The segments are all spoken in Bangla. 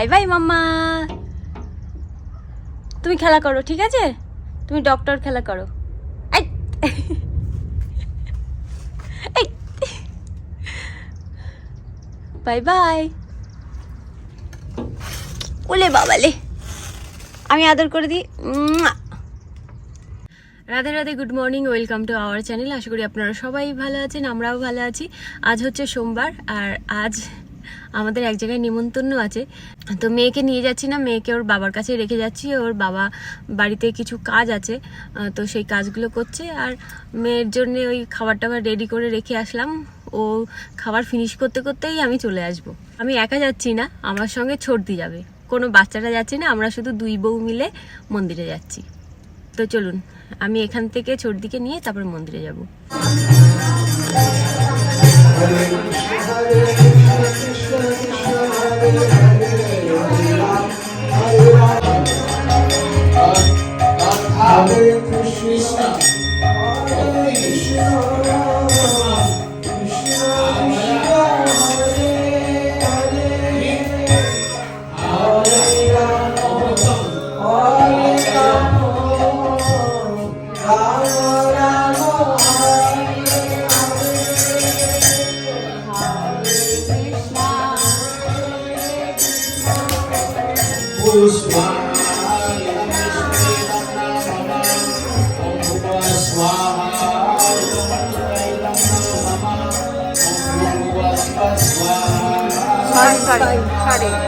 বাই বাই মাম্মা। তুমি খেলা করো, ঠিক আছে? তুমি ডক্টর খেলা করো। বাই বাই ওলে বাবালে আমি আদর করে দিই। Radhe Radhe, good morning, welcome to our channel. আশা করি আপনারা সবাই ভালো আছেন, আমরাও ভালো আছি। আজ হচ্ছে সোমবার, আর আজ আমাদের এক জায়গায় নিমন্ত্রণ আছে। তো মেয়েকে নিয়ে যাচ্ছি না, মেয়েকে ওর বাবার কাছে রেখে যাচ্ছি। ওর বাবা বাড়িতে কিছু কাজ আছে তো সেই কাজগুলো করছে। আর মেয়ের জন্য ওই খাবার টাবার রেডি করে রেখে আসলাম। ও খাবার ফিনিশ করতে করতেই আমি চলে আসব। আমি একা যাচ্ছি না, আমার সঙ্গে ছোটদি যাবে। কোনো বাচ্চাটা যাচ্ছে না, আমরা শুধু দুই বউ মিলে মন্দিরে যাচ্ছি। তো চলুন, আমি এখান থেকে ছোটদিকে নিয়ে তারপর মন্দিরে যাব। আপনারা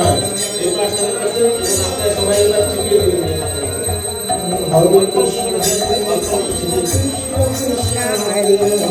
হয় এই প্রার্থনা কাছে আপনারা সবাই এবার ছিটিয়ে দেবেন হরে Krishna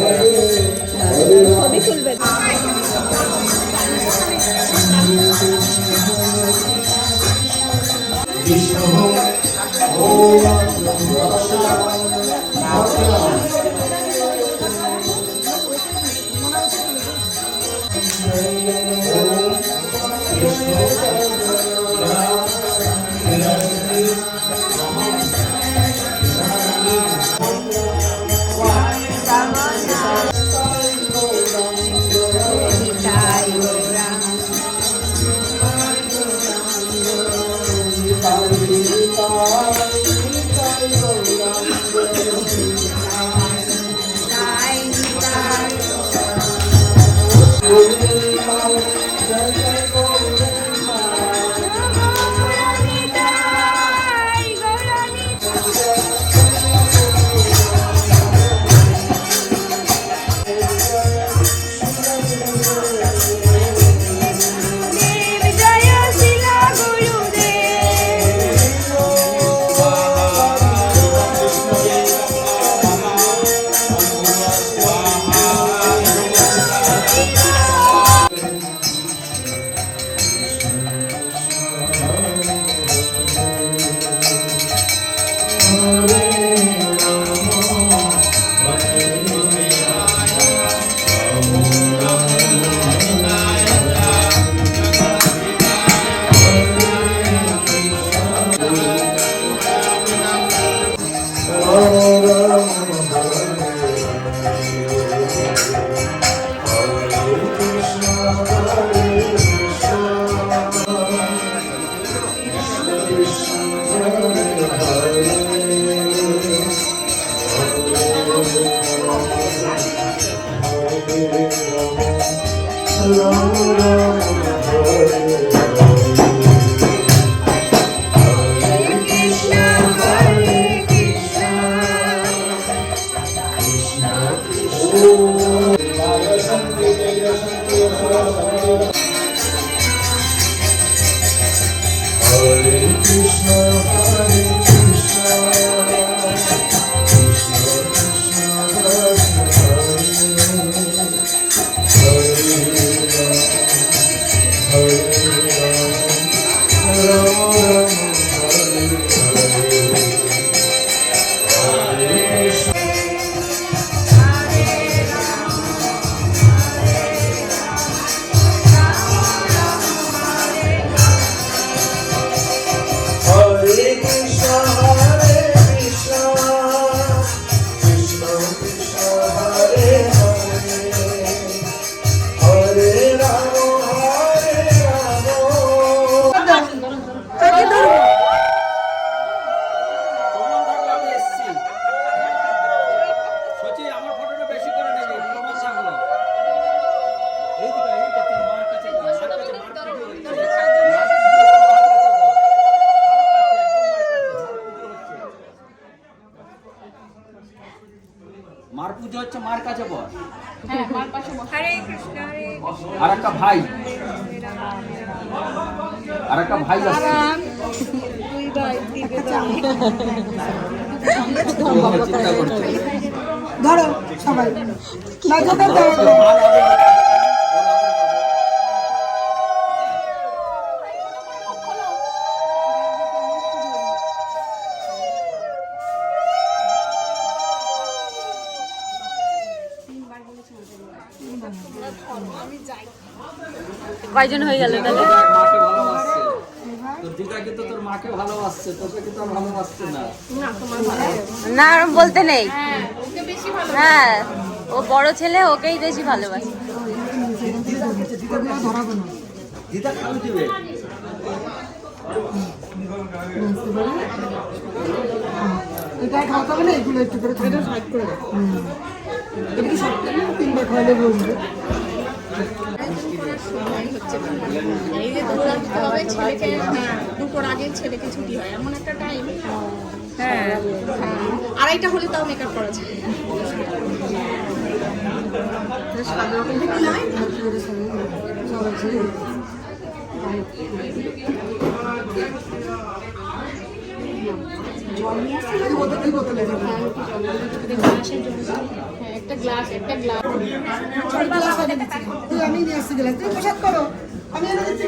Ram Ram Ram Ram ধরো সবাই। দাও কয়জন হয়ে গেল তাহলে? না। না বলতে নেই। হ্যাঁ ও বড় ছেলে ওকেই বেশি ভালোবাসে। ধরাবো না দিদা খালি এটা খাওয়াতে হবে না এগুলো একটু করে এটা সাইড করে এটা কি সপ্তাহে তিনবার খাওয়ালে বলবে? সময় হচ্ছে না। এই যে দৌড়াতে হবে ছেলেকে হ্যাঁ দুপুর আগে ছেলেকে ছুটি হয় এমন একটা টাইম হ্যাঁ। হ্যাঁ আড়াইটা হলে তাও মেকআপ করা যায়। একটা গ্লাস একটা গ্লাস আমি নিয়ে আসতে গেলাম তুমি প্রসাদ করো আমি এনে দিচ্ছি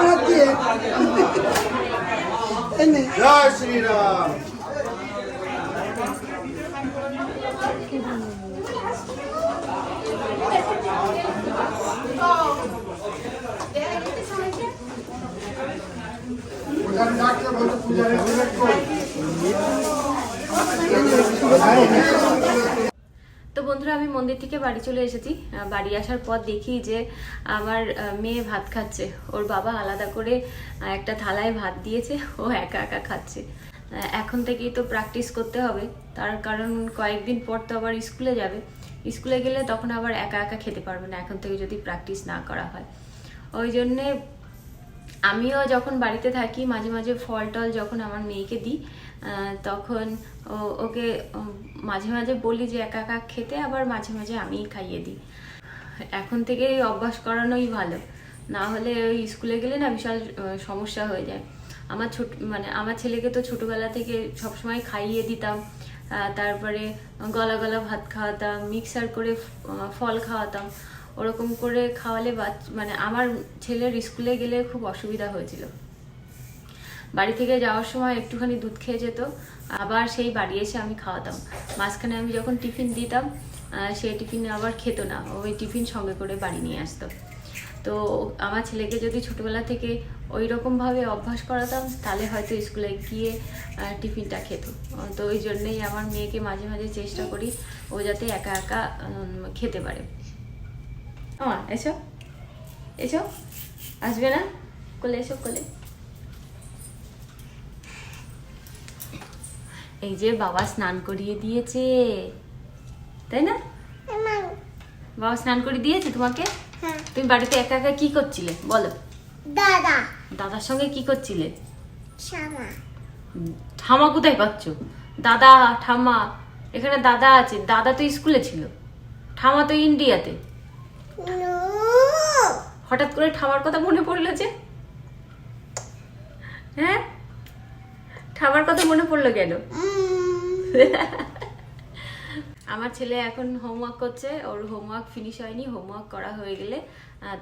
হাত দিয়ে এই নে জয় শ্রীরাম তো বন্ধুরা, আমি মন্দির থেকে বাড়ি চলে এসেছি। বাড়ি আসার পর দেখি যে আমার মেয়ে ভাত খাচ্ছে। ওর বাবা আলাদা করে একটা থালায় ভাত দিয়েছে, ও একা একা খাচ্ছে। এখন থেকেই তো প্র্যাকটিস করতে হবে। তার কারণ কয়েকদিন পর তো আবার স্কুলে যাবে। স্কুলে গেলে তখন আবার একা একা খেতে পারবে না, এখন থেকে যদি প্র্যাকটিস না করা হয়। ওই জন্যে আমিও যখন বাড়িতে থাকি, মাঝে মাঝে ফল টল যখন আমার মেয়েকে দিই তখন ওকে মাঝে মাঝে বলি যে একা একা খেতে, আবার মাঝে মাঝে আমিই খাইয়ে দিই। এখন থেকে অভ্যাস করানোই ভালো। না হলে ওই স্কুলে গেলে না বিশাল সমস্যা হয়ে যায়। আমার ছোট মানে আমার ছেলেকে তো ছোটবেলা থেকে সবসময় খাইয়ে দিতাম। তারপরে গলা গলা ভাত খাওয়াতাম, মিক্সার করে ফল খাওয়াতাম। ওরকম করে খাওয়ালে বাচ- মানে আমার ছেলের স্কুলে গেলে খুব অসুবিধা হয়েছিল। বাড়ি থেকে যাওয়ার সময় একটুখানি দুধ খেয়ে যেত। আবার সেই বাড়ি এসে আমি খাওয়াতাম। মাঝখানে আমি যখন টিফিন দিতাম সেই টিফিন আবার খেত না। ওই টিফিন সঙ্গে করে বাড়ি নিয়ে আসতো। তো আমার ছেলেকে যদি ছোটোবেলা থেকে ওই রকমভাবে অভ্যাস করাতাম, তাহলে হয়তো স্কুলে গিয়ে টিফিনটা খেত। তো ওই জন্যেই আমার মেয়েকে মাঝে মাঝে চেষ্টা করি, ও যাতে একা একা খেতে পারে। আমার এসো। এসো। আসবে না? কোলে এসো, কোলে। এই যে বাবা স্নান করিয়ে দিয়েছে। তাই না? বাবা স্নান করে দিয়েছে তোমাকে? তুমি বাড়িতে একা একা কি করছিলে? বলো। দাদা। দাদার সঙ্গে কি করছিলে? ঠামা কোথায় পাচ্ছ? দাদা ঠাম্মা এখানে দাদা আছে। দাদা তো স্কুলে ছিল। ঠামা তো ইন্ডিয়াতে। হঠাৎ করে ঠামার কথা মনে পড়ল যে। হ্যাঁ? ঠামার কথা মনে পড়ল কেন? আমার ছেলে এখন হোমওয়ার্ক করছে ওর হোমওয়ার্ক ফিনিশ হয়নি হোমওয়ার্ক করা হয়ে গেলে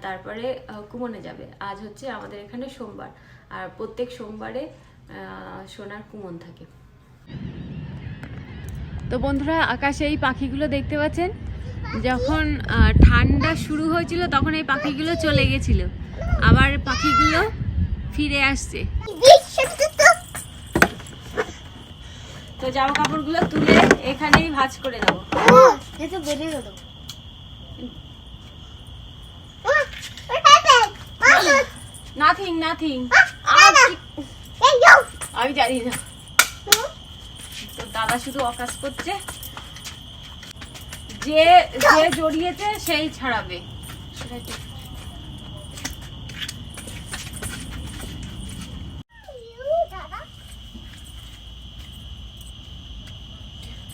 তারপরে কুমনে যাবে। আজ হচ্ছে আমাদের এখানে সোমবার আর প্রত্যেক সোমবারে সোনার কুমন থাকে। তো বন্ধুরা আকাশে এই পাখিগুলো দেখতে পাচ্ছেন? যখন ঠান্ডা শুরু হয়েছিল তখন এই পাখিগুলো চলে গেছিল। আবার পাখিগুলো ফিরে আসছে। তো জামা কাপড়গুলো তুলে এখানেই ভাঁজ করে দেবো নাথিং নাথিং আমি জানি না। তো দাদা শুধু অকাজ করছে। যে যে জড়িয়েছে সেই ছাড়াবে। সেটাই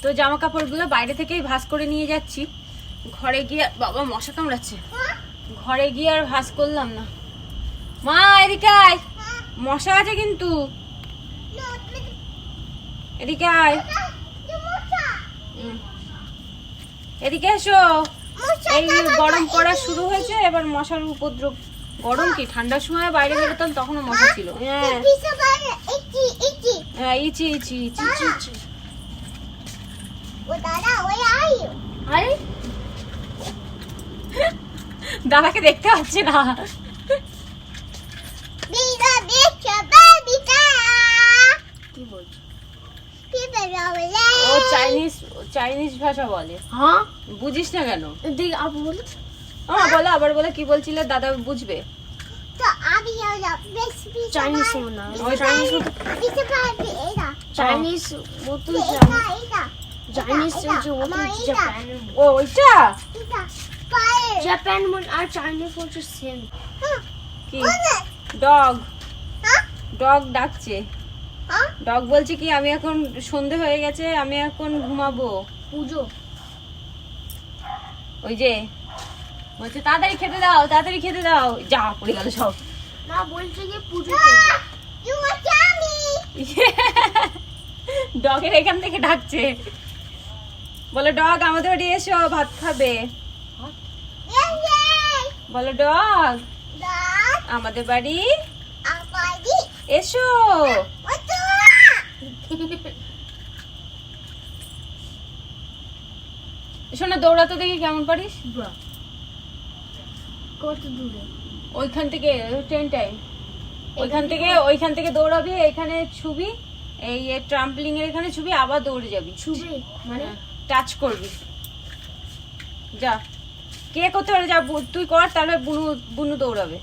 তো। জামা কাপড়গুলো বাইরে থেকেই ভাঁজ করে নিয়ে যাচ্ছি। ঘরে গিয়ে বাবা মশা কামড়াচ্ছে। ঘরে গিয়ে আর ভাঁজ করলাম না। মা এদিকে আয়। মশা আছে কিন্তু। এদিকে আয়। এদিকে এসো। এই গরম পড়া শুরু হয়েছে এবার মশার উপদ্রব। গরম কি? ঠান্ডার সময় বাইরে বেরোতাম তখনও মশা ছিল। হ্যাঁ। হ্যাঁ itchy itchy itchy itchy itchy আরে দাদাকে দেখতে পাচ্ছি না। ও চাইনিজ চাইনিজ ভাষা বলে। হ্যাঁ? বুঝিস না কেন? দেখ আপু বলে। হ্যাঁ বলো আবার বলে কি বলছিলে? দাদা বুঝবে। চাইনিজ চাইনিজ মতো জাপান ও ওইটা জাপান আর চাইনিজ হচ্ছে সেম কি ডগ ডগ ডাকছে। ডগ বলছে কি আমি এখন সন্ধে হয়ে গেছে আমি এখন ঘুমাবো। পুজো। ওই যে বলছে তাড়াতাড়ি খেতে দাও তাড়াতাড়ি খেতে দাও। যা পড়ে গেল সব। না বলছে কি পুজো ডগের এখান থেকে ডাকছে। বলো ডগ আমাদের বাড়ি এসো ভাত খাবে। বলো ডগ আমাদের বাড়ি এসো। শোনা দৌড়াতে দেখি কেমন পারিস। কত দূরে ওইখান থেকে ট্রেন টাইম ওইখান থেকে ওইখান থেকে দৌড়াবি এখানে ছুবি এই ট্রাম্পলিং এর এখানে ছুবি আবার দৌড়ে যাবি। ছুবে মানে? টাচ করবি। যা। কে করতে পারে? যা তুই কর তাহলে বুনু বুনু দৌড়াবে।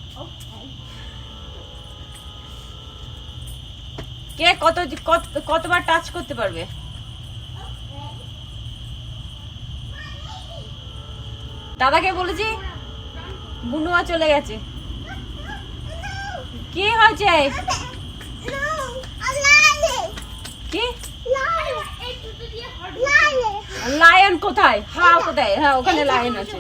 কে কত কত- কতবার টাচ করতে পারবে? দাদাকে বলেছি বুনুয়া চলে গেছে। কি হয়েছে? কি? লায়ন কোথায়? হ্যাঁ কোথায়? হ্যাঁ ওখানে লায়ন আছে।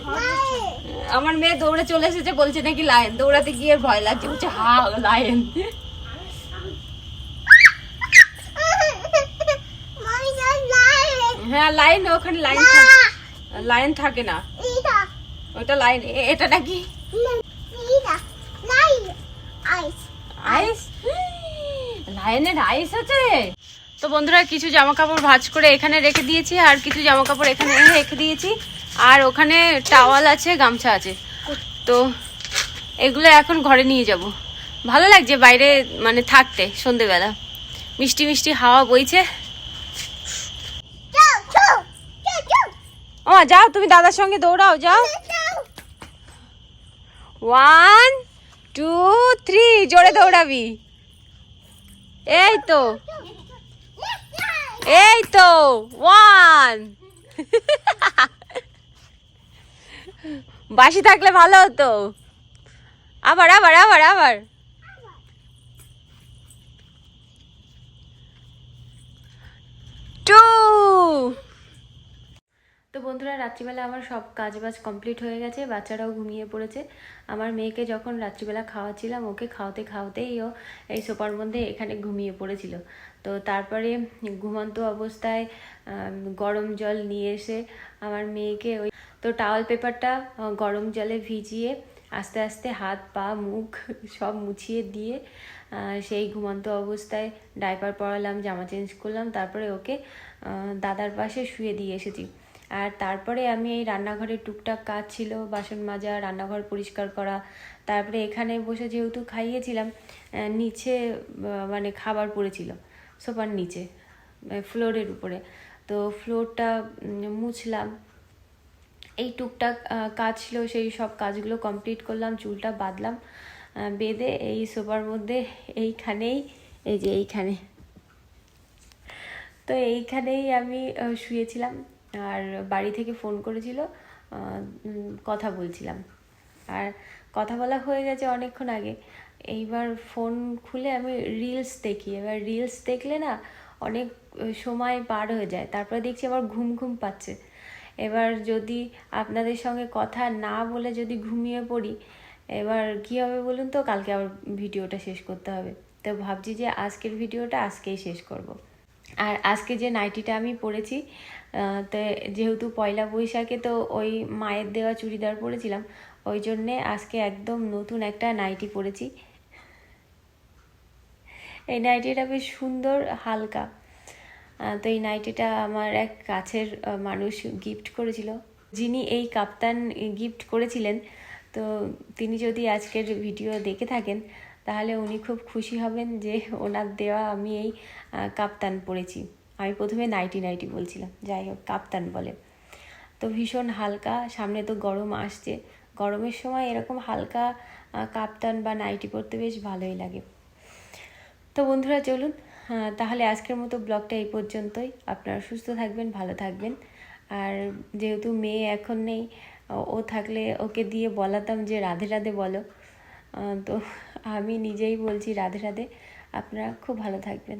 আমার মেয়ে দৌড়ে চলে এসেছে বলছে নাকি লায়ন দৌড়াতে গিয়ে ভয় লাগছে বলছে হা লায়ন হ্যাঁ লাইন ওখানে লাইন লাইন থাকে না। ওটা লাইন এটা নাকি? আইস লাইনের আইস আছে? তো বন্ধুরা কিছু জামা কাপড় ভাঁজ করে এখানে রেখে দিয়েছি আর কিছু জামা কাপড় এখানে রেখে দিয়েছি। আর ওখানে টাওয়াল আছে গামছা আছে। তো এগুলো এখন ঘরে নিয়ে যাব। ভালো লাগছে বাইরে মানে থাকতে সন্ধেবেলা। মিষ্টি মিষ্টি হাওয়া বইছে। ও যাও তুমি দাদার সঙ্গে দৌড়াও যাও। ওয়ান টু থ্রি জোরে দৌড়াবি। এই তো। এই তো ওয়ান বাসি থাকলে ভালো হতো। আবার আবার আবার আবার। টু তো বন্ধুরা, রাত্রিবেলা আমার সব কাজ বাজ কমপ্লিট হয়ে গেছে, বাচ্চারাও ঘুমিয়ে পড়েছে। আমার মেয়েকে যখন রাত্রিবেলা খাওয়াচ্ছিলাম, ওকে খাওয়াতে খাওয়াতেই ও এই সোপার মধ্যে এখানে ঘুমিয়ে পড়েছিল। তো তারপরে ঘুমন্ত অবস্থায় গরম জল নিয়ে এসে আমার মেয়েকে ওই, তো টাওয়াল পেপারটা গরম জলে ভিজিয়ে আস্তে আস্তে হাত, পা, মুখ সব মুছিয়ে দিয়ে সেই ঘুমন্ত অবস্থায় ডাইপার পরালাম, জামা চেঞ্জ করলাম, তারপরে ওকে দাদার পাশে শুয়ে দিয়ে এসেছি। আর তারপরে আমি এই রান্নাঘরে টুকটাক কাজ ছিল, বাসন মাজা, রান্নাঘর পরিষ্কার করা। তারপরে এখানে বসে যেহেতু খাইয়েছিলাম নিচে মানে খাবার পড়েছিল, সোফার নিচে ফ্লোরের উপরে। তো ফ্লোরটা মুছলাম। এই টুকটাক কাজ ছিল, সেই সব কাজগুলো কমপ্লিট করলাম, চুলটা বাঁধলাম বেঁধে এই সোফার মধ্যে এইখানেই, এই যে এইখানে। তো এইখানেই আমি শুয়েছিলাম। আর বাড়ি থেকে ফোন করেছিল কথা বলছিলাম। আর কথা বলা হয়ে গেছে অনেকক্ষণ আগে। এইবার ফোন খুলে আমি রিলস দেখি। এবার রিলস দেখলে না অনেক সময় পার হয়ে যায়। তারপরে দেখছি আবার ঘুম ঘুম পাচ্ছে। এবার যদি আপনাদের সঙ্গে কথা না বলে যদি ঘুমিয়ে পড়ি এবার কী হবে বলুন তো? কালকে আবার ভিডিওটা শেষ করতে হবে। তো ভাবছি যে আজকের ভিডিওটা আজকেই শেষ করব। আর আজকে যে নাইটিটা আমি আহ, তো যেহেতু পয়লা বৈশাখে তো ওই মায়ের দেওয়া চুড়িদার পরেছিলাম, ওই জন্যে আজকে একদম নতুন একটা নাইটি পরেছি। এই নাইটিটা বেশ সুন্দর, হালকা। তো এই নাইটিটা আমার এক কাছের মানুষ গিফট করেছিল। যিনি এই কাপ্তান গিফট করেছিলেন, তো তিনি যদি আজকের ভিডিও দেখে থাকেন, তাহলে উনি খুব খুশি হবেন যে ওনার দেওয়া আমি এই কাপ্তান পরেছি। আমি প্রথমে নাইটি নাইটি বলছিলাম, যাই হোক, কাপ্তান বলে। তো ভীষণ হালকা, সামনে তো গরম আসছে। গরমের সময় এরকম হালকা কাপ্তান বা নাইটি পরতে বেশ ভালোই লাগে। তো বন্ধুরা, চলুন তাহলে আজকের মতো ব্লগটা এই পর্যন্তই। আপনারা সুস্থ থাকবেন, ভালো থাকবেন। আর যেহেতু মেয়ে এখন নেই, ও থাকলে ওকে দিয়ে বলাতাম যে, রাধে রাধে বলো। তো আমি নিজেই বলছি, রাধে রাধে। আপনারা খুব ভালো থাকবেন।